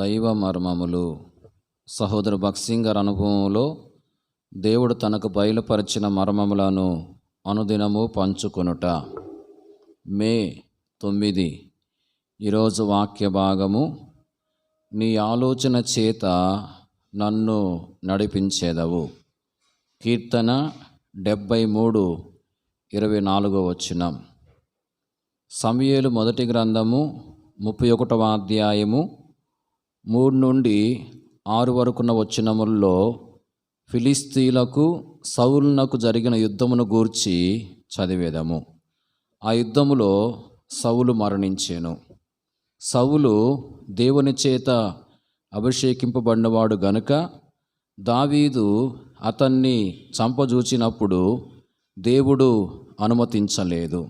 దైవ మర్మములు. సహోదరు భక్సింగ్ గారి అనుభవంలో దేవుడు తనకు బయలుపరిచిన మర్మములను అనుదినము పంచుకొనుట. మే తొమ్మిది. ఈరోజు వాక్య భాగము నీ ఆలోచన చేత నన్ను నడిపించేదవు. కీర్తన డెబ్భై మూడు ఇరవై నాలుగో వచ్చినం సమయలు మొదటి గ్రంథము ముప్పై ఒకటవ అధ్యాయము మూడు నుండి ఆరు వరకున్న వచ్చినముల్లో ఫిలిస్తీలకు సౌలునకు జరిగిన యుద్ధమును గూర్చి చదివేదము. ఆ యుద్ధములో సౌలు మరణించాను. సౌలు దేవుని చేత అభిషేకింపబడినవాడు గనుక దావీదు అతన్ని చంపజూచినప్పుడు దేవుడు అనుమతించలేదు.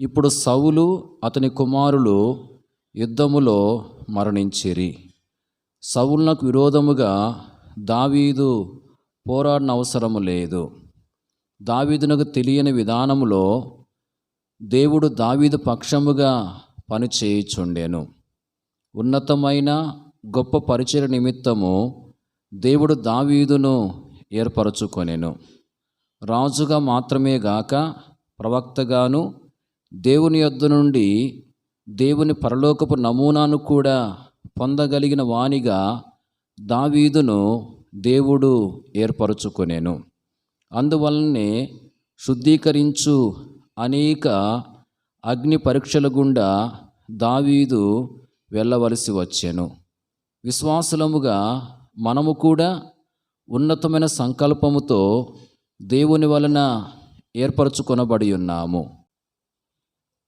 ఇప్పుడు సౌలు అతని కుమారులు యుద్ధములో మరణించిరి. సౌలునకు విరోధముగా దావీదు పోరాడిన అవసరము లేదు. దావీదునకు తెలియని విధానములో దేవుడు దావీదు పక్షముగా పనిచేయుచుండెను ఉన్నతమైన గొప్ప పరిచయ నిమిత్తము దేవుడు దావీదును ఏర్పరచుకొనెను. రాజుగా మాత్రమే గాక ప్రవక్తగాను దేవుని యొద్ద నుండి దేవుని పరలోకపు నమూనాను కూడా పొందగలిగిన వానిగా దావీదును దేవుడు ఏర్పరచుకొనెను. అందువలనే శుద్ధీకరించు అనేక అగ్ని పరీక్షల గుండా దావీదు వెళ్ళవలసి వచ్చాను. విశ్వాసులముగా మనము కూడా ఉన్నతమైన సంకల్పముతో దేవుని వలన ఏర్పరచుకొనబడి ఉన్నాము.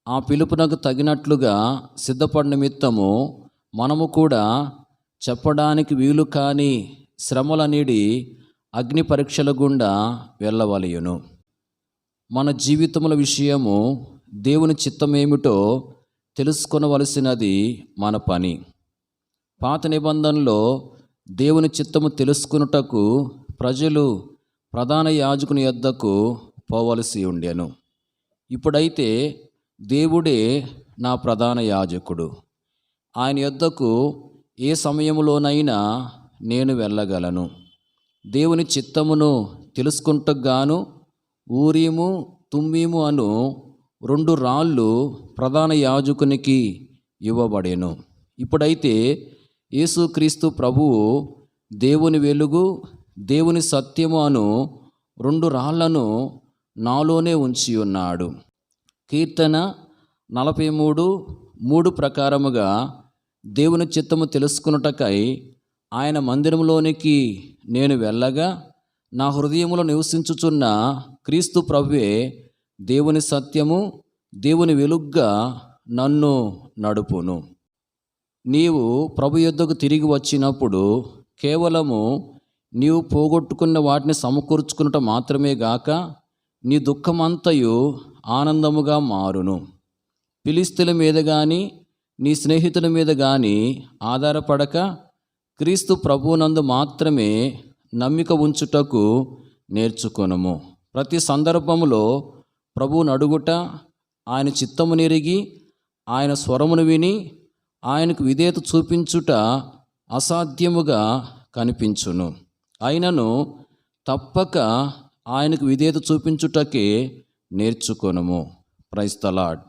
ఆ పిలుపునకు తగినట్లుగా సిద్ధపడి నిమిత్తము మనము కూడా చెప్పడానికి వీలు కాని శ్రమలనిడి అగ్ని పరీక్షల గుండా వెళ్ళవలయును మన జీవితముల విషయము దేవుని చిత్తమేమిటో తెలుసుకొనవలసినది మన పని. పాత నిబంధనలో దేవుని చిత్తము తెలుసుకున్నటకు ప్రజలు ప్రధాన యాజకుని యొద్దకు పోవలసి ఉండెను. ఇప్పుడైతే దేవుడే నా ప్రధాన యాజకుడు. ఆయన యొద్దకు ఏ సమయంలోనైనా నేను వెళ్ళగలను. దేవుని చిత్తమును తెలుసుకుంటగాను ఊరీము తుమ్మీము అను రెండు రాళ్ళు ప్రధాన యాజకునికి ఇవ్వబడేను. ఇప్పుడైతే యేసుక్రీస్తు ప్రభువు దేవుని వెలుగు దేవుని సత్యము అను రెండు రాళ్ళను నాలోనే ఉంచి ఉన్నాడు కీర్తన నలభై మూడు మూడు ప్రకారముగా దేవుని చిత్తము తెలుసుకున్నటకై ఆయన మందిరంలోనికి నేను వెళ్ళగా నా హృదయములో నివసించుచున్న క్రీస్తు ప్రభువే దేవుని సత్యము దేవుని వెలుగ్గా నన్ను నడుపును. నీవు ప్రభు యుద్ధకు తిరిగి వచ్చినప్పుడు కేవలము నీవు పోగొట్టుకున్న వాటిని సమకూర్చుకున్నట మాత్రమే గాక నీ దుఃఖమంతయు ఆనందముగా మారును. పిలిస్తుల మీద కానీ నీ స్నేహితుల మీద కానీ ఆధారపడక క్రీస్తు ప్రభువునందు మాత్రమే నమ్మిక ఉంచుటకు నేర్చుకొనము. ప్రతి సందర్భములో ప్రభువును అడుగుట ఆయన చిత్తము నెరిగి ఆయన స్వరమును విని ఆయనకు విధేయత చూపించుట అసాధ్యముగా కనిపించును. అయినను తప్పక ఆయనకు విధేయత చూపించుటకే నేర్చుకొనుము. ప్రైస్తలాడ్